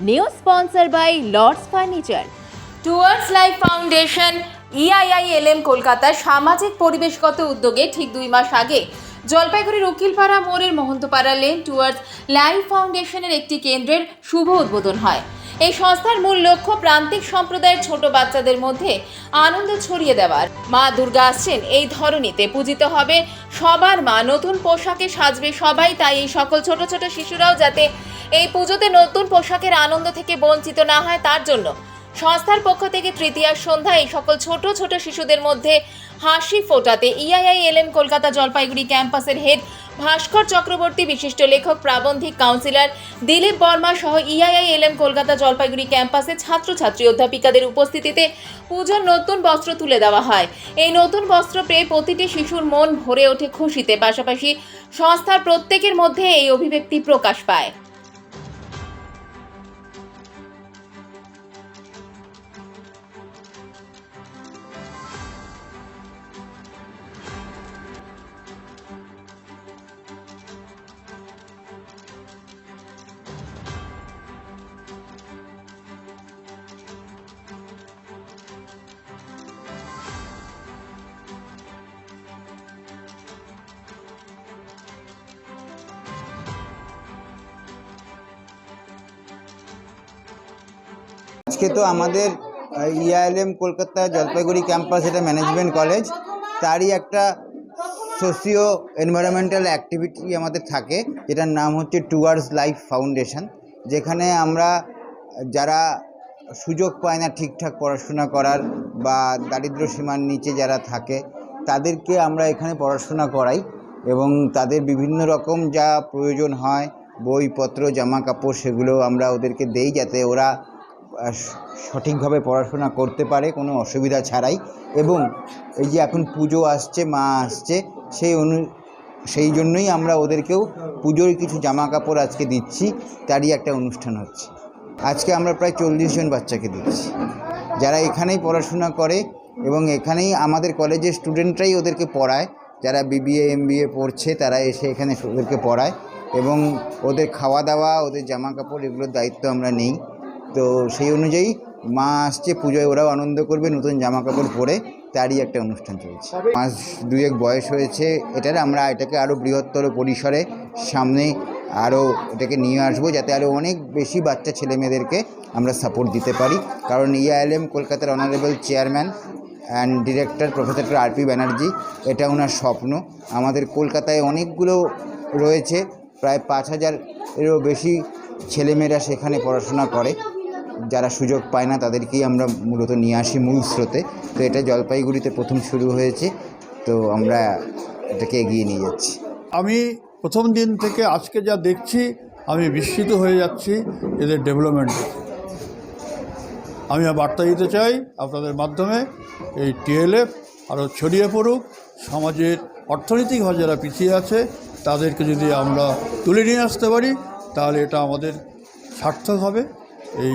New sponsor by Lords furniture towards life foundation EIILM কলকাতার সামাজিক পরিবেশগত উদ্যোগে ঠিক দুই মাস আগে জলপাইগুড়ির উকিলপাড়া মোড়ের মহন্তপাড়া লেন টুয়ার্ডস লাইফ ফাউন্ডেশনের একটি কেন্দ্রের শুভ উদ্বোধন হয়। এই সংস্থার মূল লক্ষ্য প্রান্তিক সম্প্রদায়ের ছোট বাচ্চাদের মধ্যে আনন্দ ছড়িয়ে দেওয়ার। মা দুর্গা আসছেন এই ধরনীতে পূজিত হবে সবার মা। নতুন পোশাকে সাজবে সবাই, তাই এই সকল ছোট ছোট শিশুরাও যাতে এই পুজোতে নতুন পোশাকের আনন্দ থেকে বঞ্চিত না হয় তার জন্য। সংস্থার পক্ষ থেকে তৃতীয়ার সন্ধ্যায় সকল ছোট ছোট শিশুদের মধ্যে হাসি ফোটাতে E I I L EIILM Kolkata Jalpaiguri ক্যাম্পাসের হেড ভাস্কর চক্রবর্তী, বিশিষ্ট লেখক, প্রাবন্ধিক কাউন্সিলর দিলীপ বর্মা সহ ইআইআইএলএম কলকাতা জলপাইগুড়ি ক্যাম্পাসে ছাত্রছাত্রী অধ্যাপিকাদের উপস্থিতিতে পুজোর নতুন বস্ত্র তুলে দেওয়া হয়। এই নতুন বস্ত্র পেয়ে প্রতিটি শিশুর মন ভরে ওঠে খুশিতে। পাশাপাশি সংস্থার প্রত্যেকের মধ্যে এই অভিব্যক্তি প্রকাশ পায়। আজকে তো আমাদের ইআইএলএম কলকাতা জলপাইগুড়ি ক্যাম্পাস, এটা ম্যানেজমেন্ট কলেজ তারই একটা সোশিও এনভায়রনমেন্টাল অ্যাক্টিভিটি আমাদের থাকে, যেটার নাম হচ্ছে টুয়ার্ডস লাইফ ফাউন্ডেশন যেখানে আমরা যারা সুযোগ পায় না ঠিকঠাক পড়াশোনা করার বা দারিদ্র সীমার নিচে যারা থাকে, তাদেরকে আমরা এখানে পড়াশোনা করাই এবং তাদের বিভিন্ন রকম যা প্রয়োজন হয়, বইপত্র জামা কাপড় সেগুলো আমরা ওদেরকে দেই যাতে ওরা সঠিকভাবে পড়াশোনা করতে পারে, কোনো অসুবিধা ছাড়াই। এবং এই যে এখন পুজো আসছে, মা আসছে, সেই অনু, সেই জন্যই আমরা ওদেরকেও পুজোর কিছু জামা কাপড় আজকে দিচ্ছি, তারই একটা অনুষ্ঠান হচ্ছে। আজকে আমরা প্রায় চল্লিশ জন বাচ্চাকে দিচ্ছি। যারা এখানেই পড়াশোনা করে এবং এখানেই আমাদের কলেজের স্টুডেন্টরাই ওদেরকে পড়ায়, যারা বিবিএ, এমবিএ পড়ছে, তারা এসে এখানে ওদেরকে পড়ায় এবং ওদের খাওয়া দাওয়া, ওদের জামা কাপড় এগুলোর দায়িত্ব আমরা নিই। তো সেই অনুযায়ী মা আসছে পুজোয়, ওরাও আনন্দ করবে, নতুন জামা কাপড় পরে তারই একটা অনুষ্ঠান চলছে। মাস দুয়েক বয়স হয়েছে, এটার আমরা এটাকে আরও বৃহত্তর পরিসরে সামনে আরও এটাকে নিয়ে আসব, যাতে আরও অনেক বেশি বাচ্চা ছেলেমেয়েদেরকে আমরা সাপোর্ট দিতে পারি। কারণ ইআইএলএম কলকাতার honourable chairman and director professor R P Banerjee এটা ওনার স্বপ্ন। আমাদের কলকাতায় অনেকগুলো রয়েছে, প্রায় পাঁচ হাজারেরও বেশি ছেলেমেয়েরা সেখানে পড়াশোনা করে। যারা সুযোগ পায় না, তাদেরকেই আমরা মূলত নিয়ে আসি মূল স্রোতে। তো এটা জলপাইগুড়িতে প্রথম শুরু হয়েছে। তো আমরা এটাকে এগিয়ে নিয়ে যাচ্ছি। আমি প্রথম দিন থেকে আজকে যা দেখছি, আমি বিস্মিত হয়ে যাচ্ছি এদের ডেভেলপমেন্ট। আমি বার্তা দিতে চাই আপনাদের মাধ্যমে, এই টিএলএফ আরও ছড়িয়ে পড়ুক, সমাজের অর্থনৈতিকভাবে যারা পিছিয়ে আছে, তাদেরকে যদি আমরা তুলে নিয়ে আসতে পারি, তাহলে এটা আমাদের সার্থক হবে। এই